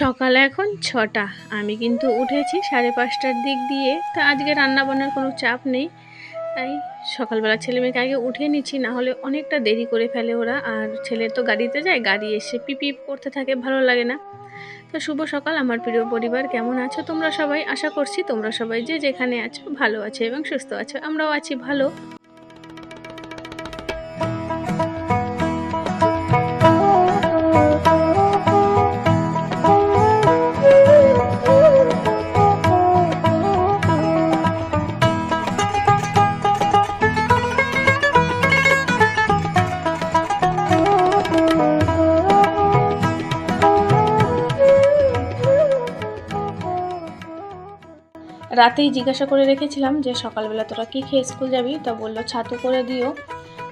সকাল এখন ছটা। আমি কিন্তু উঠেছি সাড়ে পাঁচটার দিক দিয়ে। তা আজকে রান্না বান্নার কোনো চাপ নেই। তাই সকালবেলা ছেলে মেয়েকে আগে উঠিয়ে নিচ্ছি, না হলে অনেকটা দেরি করে ফেলে ওরা। আর ছেলে তো গাড়িতে যায়, গাড়ি এসে পিপি করতে থাকে, ভালো লাগে না। তো শুভ সকাল, আমার প্রিয় পরিবার, কেমন আছো তোমরা সবাই? আশা করছি তোমরা সবাই যে যেখানে আছো, ভালো আছো এবং সুস্থ আছো। আমরাও আছি ভালো। রাতেই জিজ্ঞাসা করে রেখেছিলাম যে, সকালবেলা তোরা কী খেয়ে স্কুল যাবি? তা বলল, ছাতু করে দিও।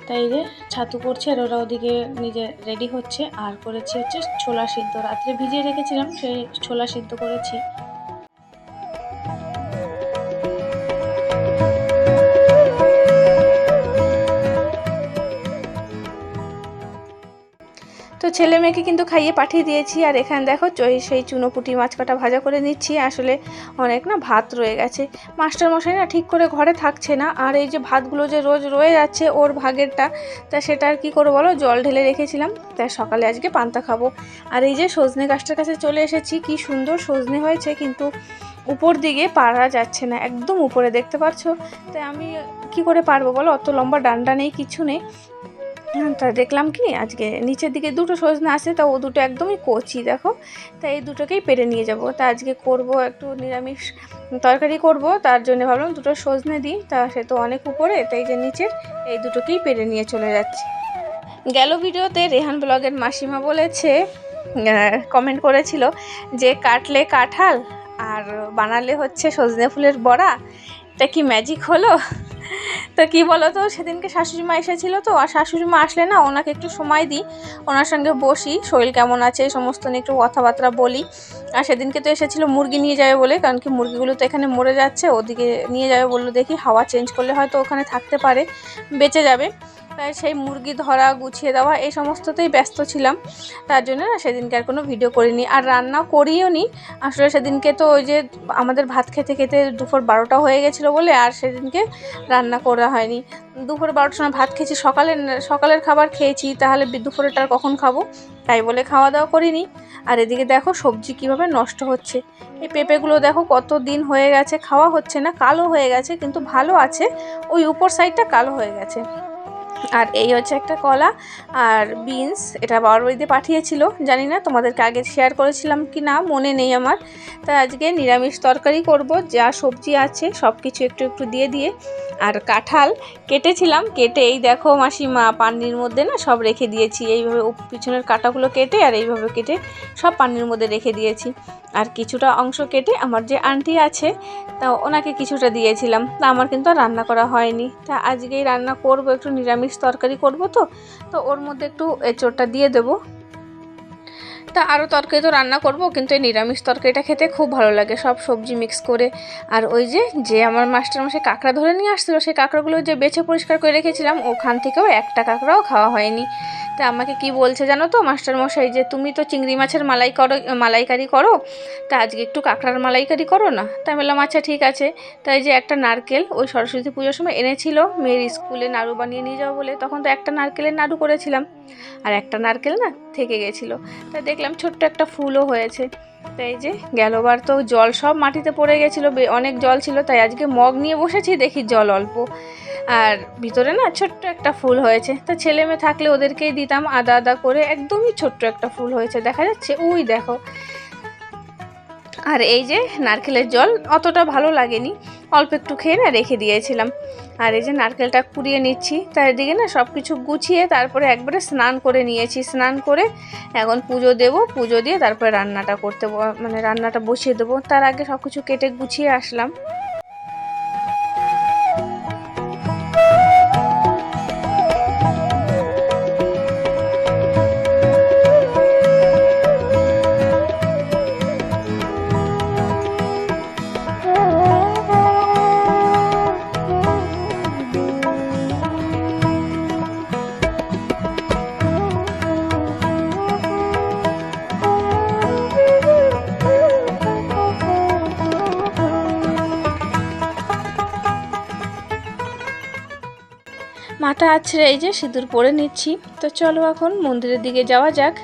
তাই যে, ছাতু করছে আর ওরা ওদিকে নিজে রেডি হচ্ছে। আর করেছি হচ্ছে ছোলা সিদ্ধ। রাত্রে ভিজিয়ে রেখেছিলাম, সেই ছোলা সিদ্ধ করেছি। ছেলে মেয়েকে কিন্তু খাইয়ে পাঠিয়ে দিয়েছি। আর এখানে দেখো সেই চুনোপুটি মাছ কাটা ভাজা করে নিচ্ছি। আসলে অনেক না ভাত রয়ে গেছে। মাস্টার মশাই না ঠিক করে ঘরে থাকছে না। আর এই যে ভাতগুলো যে রোজ রয়ে যাচ্ছে ওর ভাগেরটা, তা সেটা আর কী করব বলো? জল ঢেলে রেখেছিলাম। তাই সকালে আজকে পান্তা খাব। আর এই যে সজনে গাছটার কাছে চলে এসেছি। কি সুন্দর সজনে হয়েছে কিন্তু উপর দিকে পারা যাচ্ছে না, একদম উপরে দেখতে পাচ্ছ? তাই আমি কি করে পারব বলো? অত লম্বা ডান্ডা নেই, কিছু নেই। তা দেখলাম কি, আজকে নিচের দিকে দুটো সজনে আছে, তা ও দুটো একদমই কচি, দেখো। তা এই দুটোকেই পেরে নিয়ে যাব। তা আজকে করব একটু নিরামিষ তরকারি করব, তার জন্য ভাবলাম দুটো সজনে দিই, তা সে তো অনেক উপরে, তাই যে নিচের এই দুটোকেই পেরে নিয়ে চলে যাচ্ছে। গেল ভিডিওতে রেহান ব্লগের মাসিমা বলেছে কমেন্ট করেছিল যে কাটলে কাঁঠাল আর বানালে হচ্ছে সজনে ফুলের বড়া এটা কি ম্যাজিক হলো? তো কি বলো তো সেদিনকে শাশুড়ি মা এসেছিল তো, আর শাশুড়ি মা আসলে না, ওনাকে একটু সময় দিই। ওনার সঙ্গে বসি, শরীর কেমন আছে, সমস্ত নিয়ে একটু কথাবার্তা বলি। আর সেদিনকে তো এসেছিল মুরগি নিয়ে যাবে বলে, কারণ কি মুরগিগুলো তো এখানে মরে যাচ্ছে, ওদিকে নিয়ে যাবে বলল দেখি হাওয়া চেঞ্জ করলে হয়তো ওখানে থাকতে পারে, বেঁচে যাবে। তাই সেই মুরগি ধরা, গুছিয়ে দেওয়া এই সমস্ততেই ব্যস্ত ছিলাম। তার জন্য না সেদিনকে আর কোনো ভিডিও করিনি। আর রান্নাও করিও নি। আসলে সেদিনকে তো ওই যে আমাদের ভাত খেতে খেতে দুপুর বারোটা হয়ে গেছিল বলে আর সেদিনকে রান্না করা হয়নি। দুপুর বারোটার সময় ভাত খেয়েছি। সকালের সকালের খাবার খেয়েছি। তাহলে দুপুরেরটা আর কখন খাব? তাই বলে খাওয়া দাওয়া করিনি। আর এদিকে দেখো সবজি কীভাবে নষ্ট হচ্ছে। এই পেঁপেগুলো দেখো কত দিন হয়ে গেছে, খাওয়া হচ্ছে না, কালো হয়ে গেছে, কিন্তু ভালো আছে। ওই উপর সাইডটা কালো হয়ে গেছে। আর এই হচ্ছে একটা কলা আর বিনস এটা বাবার বাড়িতে পাঠিয়েছিল, জানি না তোমাদেরকে আগে শেয়ার করেছিলাম কি না, মনে নেই আমার। তা আজকে নিরামিষ তরকারি করব, যা সবজি আছে সব কিছু একটু একটু দিয়ে দিয়ে। আর কাঁঠাল কেটেছিলাম, কেটে এই দেখো মাসিমা পানির মধ্যে না সব রেখে দিয়েছি। এইভাবে পিছনের কাঁটাগুলো কেটে আর এইভাবে কেটে সব পানির মধ্যে রেখে দিয়েছি। আর কিছুটা অংশ কেটে আমার যে আন্টি আছে, তা ওনাকে কিছুটা দিয়েছিলাম। তা আমার কিন্তু রান্না করা হয়নি। তা আজকেই রান্না করব একটু নিরামিষ তরকারি করব তো তো ওর মধ্যে একটু এঁচোড়টা দিয়ে দেবো। তা আরও তরকারি তো রান্না করব, কিন্তু এই নিরামিষ তরকারিটা খেতে খুব ভালো লাগে। সব সবজি মিক্স করে। আর ওই যে যে আমার মাস্টার মাসে কাঁকড়া ধরে নিয়ে আসছিল, সেই কাঁকড়াগুলো যে বেছে পরিষ্কার করে রেখেছিলাম, ওখান থেকেও একটা কাঁকড়াও খাওয়া হয়নি। তা আমাকে কি বলছে জানো তো মাস্টার মশাই, যে তুমি তো চিংড়ি মাছের মালাই করো, মালাইকারি করো, তা আজকে একটু কাঁকড়ার মালাইকারি করো না? তাই বললাম আচ্ছা ঠিক আছে। তাই যে একটা নারকেল, ওই সরস্বতী পুজোর সময় এনেছিল, মেয়ের স্কুলে নাড়ু বানিয়ে নিয়ে যাব বলে। তখন তো একটা নারকেলের নাড়ু করেছিলাম। আর একটা নারকেল না, থেকে গেছিল। তা দেখলাম ছোট্ট একটা ফুলও হয়েছে। তাই যে গেলবার তো জল সব মাটিতে পড়ে গেছিল অনেক জল ছিল, তাই আজকে মগ নিয়ে বসেছি, দেখি জল অল্প। আর ভিতরে না ছোট্ট একটা ফুল হয়েছে, তা ছেলে মেয়ে থাকলে ওদেরকেই দিতাম, আদা আদা করে একদমই ছোট্ট একটা ফুল হয়েছে, দেখা যাচ্ছে। উই দেখো। আর এই যে নারকেলের জল, অতটা ভালো লাগেনি। অল্প একটু খেয়ে না রেখে দিয়েছিলাম। আর এই যে নারকেলটা কুড়িয়ে নিচ্ছি, তার দিকে না সব কিছু গুছিয়ে তারপরে একবারে স্নান করে নিয়েছি। স্নান করে এখন পুজো দেব, পুজো দিয়ে তারপরে রান্নাটা করতে মানে রান্নাটা বসিয়ে দেবো। তার আগে সব কিছু কেটে গুছিয়ে আসলাম। মাথা আছড়ে এই যে সিঁদুর পরে নিচ্ছি। তো চলো এখন মন্দিরের দিকে যাওয়া যাক।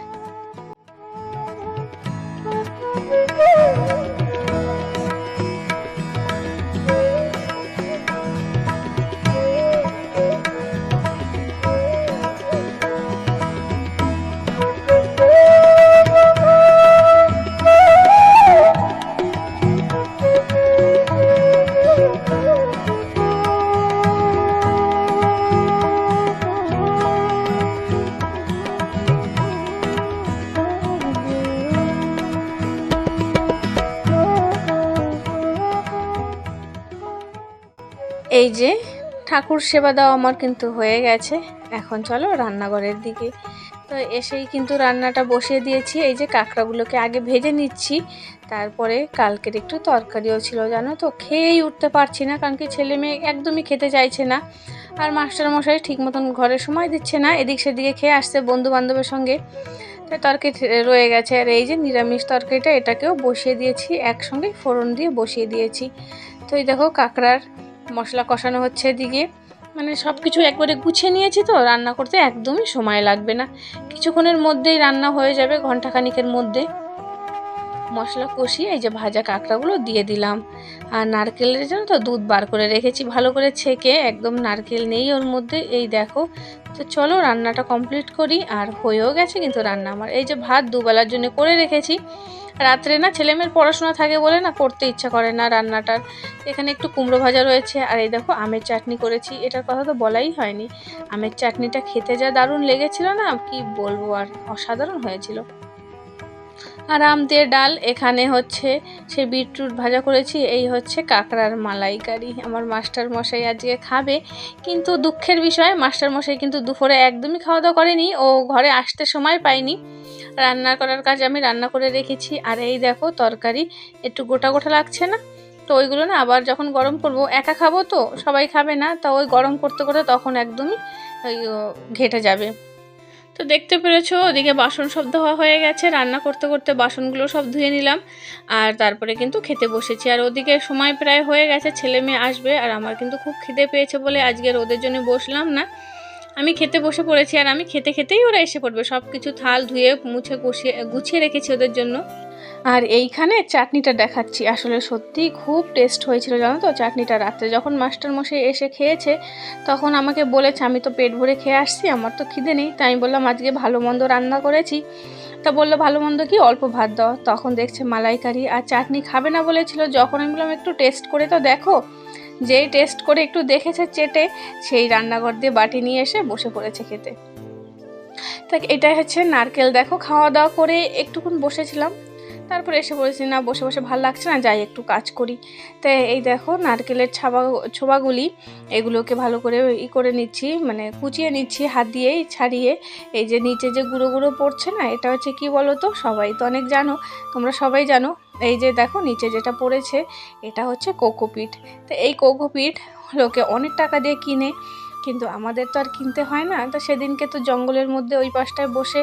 এই যে, ঠাকুর সেবা দেওয়া আমার কিন্তু হয়ে গেছে। এখন চলো রান্নাঘরের দিকে। তো এসেই কিন্তু রান্নাটা বসিয়ে দিয়েছি। এই যে কাঁকড়াগুলোকে আগে ভেজে নিচ্ছি। তারপরে কালকের একটু তরকারিও ছিল, জানো তো? খেয়েই উঠতে পারছি না, কারণ কি ছেলে মেয়ে একদমই খেতে চাইছে না। আর মাস্টার মশাই ঠিক মতন ঘরে সময় দিচ্ছে না, এদিক সেদিকে খেয়ে আসছে বন্ধু বান্ধবের সঙ্গে। তো তরকারি রয়ে গেছে। আর এই যে নিরামিষ তরকারিটা, এটাকেও বসিয়ে দিয়েছি। একসঙ্গে ফোড়ন দিয়ে বসিয়ে দিয়েছি। তো এই দেখো কাঁকড়ার মশলা কষানো হচ্ছে এদিকে। মানে সব কিছু একবারে গুছিয়ে নিয়েছি তো, রান্না করতে একদমই সময় লাগবে না। কিছুক্ষণের মধ্যেই রান্না হয়ে যাবে ঘন্টাখানিকের মধ্যে। মশলা কষিয়ে এই যে ভাজা কাঁকড়াগুলো দিয়ে দিলাম। আর নারকেলের জন্য তো দুধ বার করে রেখেছি, ভালো করে ছেঁকে, একদম নারকেল নেই ওর মধ্যে। এই দেখো, তো চলো রান্নাটা কমপ্লিট করি। আর হয়েও গেছে কিন্তু রান্না আমার। এই যে ভাত দুবেলার জন্য করে রেখেছি। রাত্রে না ছেলেমেয়ের পড়াশোনা থাকে বলে না করতে ইচ্ছা করে না রান্নাটার। এখানে একটু কুমড়ো ভাজা রয়েছে। আর এই দেখো আমের চাটনি করেছি। এটার কথা তো বলাই হয়নি। আমের চাটনিটা খেতে যা দারুণ লেগেছিল না, কি বলব আর, অসাধারণ হয়েছিল। আর আম দিয়ে ডাল এখানে হচ্ছে সে বিটরুট ভাজা করেছি, এই হচ্ছে কাঁকড়ার মালাইকারি। আমার মাস্টার মশাই আজকে খাবে, কিন্তু দুঃখের বিষয় মাস্টার মশাই কিন্তু দুপুরে একদমই খাওয়া দাওয়া করেনি, ও ঘরে আসতে সময় পায়নি। রান্না করার কাজ আমি রান্না করে রেখেছি, আর এই দেখো তরকারি, একটু গোটা গোটা লাগছে না? তো ওইগুলো না আবার যখন গরম করব, একা খাব তো, সবাই খাবে না, তা ওই গরম করতে করতে তখন একদমই ওই ঘেটে যাবে। তো দেখতে পেরেছ, ওদিকে বাসন সব ধোয়া হয়ে গেছে। রান্না করতে করতে বাসনগুলো সব ধুয়ে নিলাম। আর তারপরে কিন্তু খেতে বসেছি। আর ওদিকে সময় প্রায় হয়ে গেছে, ছেলে মেয়ে আসবে। আর আমার কিন্তু খুব খিদে পেয়েছে বলে আজকের ওদের জন্য বসলাম না। আমি খেতে বসে পড়েছি আর আমি খেতে খেতেই ওরা এসে পড়বে। সব কিছু থাল ধুয়ে মুছে গুছিয়ে গুছিয়ে রেখেছি ওদের জন্য। আর এইখানে চাটনিটা দেখাচ্ছি। আসলে সত্যিই খুব টেস্ট হয়েছিল, জানো তো? চাটনিটা রাত্রে যখন মাস্টার মশাই এসে খেয়েছে, তখন আমাকে বলেছে, আমি তো পেট ভরে খেয়ে আসছি, আমার তো খিদে নেই। তাই আমি বললাম, আজকে ভালো মন্দ রান্না করেছি। তা বলল, ভালো মন্দ কি? অল্প ভাত দাও। তখন দেখছে মালাইকারি আর চাটনি খাবে না বলেছিল। যখন আমি বললাম, একটু টেস্ট করে তো দেখো। যেই টেস্ট করে একটু দেখেছে চেটে, সেই রান্নাঘর দিয়ে বাটি নিয়ে এসে বসে পড়েছে খেতে। তা এটাই হচ্ছে নারকেল। দেখো খাওয়া দাওয়া করে একটুক্ষণ বসেছিলাম। তারপরে এসে বলেছি, না, বসে বসে ভালো লাগছে না, যাই একটু কাজ করি। তাই এই দেখো নারকেলের ছাবা, ছোবাগুলি, এগুলোকে ভালো করে ই করে নিচ্ছি মানে কুচিয়ে নিচ্ছি হাত দিয়েই ছাড়িয়ে। এই যে নিচে যে গুঁড়ো গুঁড়ো পড়ছে না, এটা হচ্ছে কি বলো তো সবাই তো অনেক জানো, তোমরা সবাই জানো। এই যে দেখো নিচে যেটা পড়েছে, এটা হচ্ছে কোকোপিট তো এই কোকোপিট লোকে অনেক টাকা দিয়ে কিনে, কিন্তু আমাদের তো আর কিনতে হয় না। তো সেদিনকে তো জঙ্গলের মধ্যে ওই পাশটায় বসে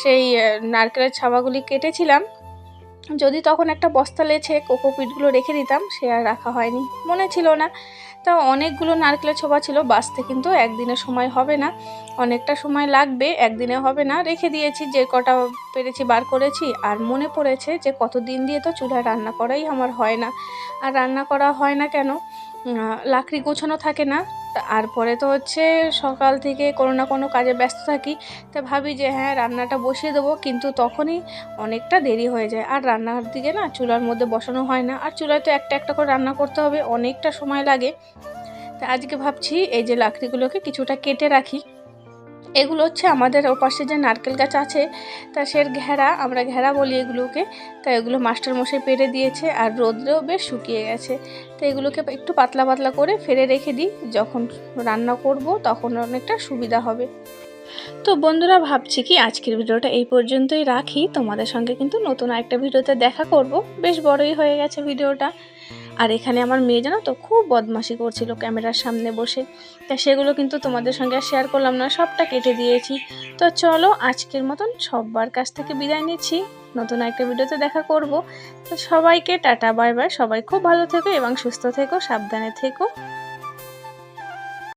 সেই নারকেলের ছাবাগুলি কেটেছিলাম। যদি তখন একটা বস্তা লেছে কোকোপিটগুলো রেখে দিতাম, সে আর রাখা হয়নি। মনে ছিল না। তা অনেকগুলো নারকেলের ছোবা ছিল, বাঁচতে কিন্তু একদিনের সময় হবে না। অনেকটা সময় লাগবে, একদিনে হবে না। রেখে দিয়েছি, যে কটা পেরেছি বার করেছি। আর মনে পড়েছে যে কত দিন দিয়ে তো চুলায় রান্না করাই আমার হয় না। আর রান্না করা হয় না কেন? লাকড়ি গোছানো থাকে না। আর পরে তো হচ্ছে সকাল থেকে কোনো না কোনো কাজে ব্যস্ত থাকি, তা ভাবি যে হ্যাঁ রান্নাটা বসিয়ে দেবো, কিন্তু তখনই অনেকটা দেরি হয়ে যায়। আর রান্নার দিকে না চুলার মধ্যে বসানো হয় না, আর চুলায় তো একটা একটা করে রান্না করতে হবে, অনেকটা সময় লাগে। তা আজকে ভাবছি এই যে লাকড়িগুলোকে কিছুটা কেটে রাখি এগুলো হচ্ছে আমাদের ওপাশে যে নারকেল গাছ আছে, তা সের ঘেরা, আমরা ঘেরা বলি এগুলোকে। তা এগুলো মাস্টার মশাই পেরে দিয়েছে আর রোদ্রেও বেশ শুকিয়ে গেছে। তো এগুলোকে একটু পাতলা পাতলা করে ফেলে রেখে দিই, যখন রান্না করব তখন অনেকটা সুবিধা হবে। তো বন্ধুরা, ভাবছি কি আজকের ভিডিওটা এই পর্যন্তই রাখি। তোমাদের সঙ্গে কিন্তু নতুন একটা ভিডিওতে দেখা করব। বেশ বড়ই হয়ে গেছে ভিডিওটা। আর এখানে আমার মেয়ে জানো তো, খুব বদমাশি করছিল ক্যামেরার সামনে বসে। তা সেগুলো কিন্তু তোমাদের সঙ্গে আর শেয়ার করলাম না, সবটা কেটে দিয়েছি। তো চলো আজকের মতন সববার কাছ থেকে বিদায় নিচ্ছি। নতুন একটা ভিডিওতে দেখা করব। তো সবাইকে টাটা, বাই বাই। সবাই খুব ভালো থেকো এবং সুস্থ থেকো, সাবধানে থেকো।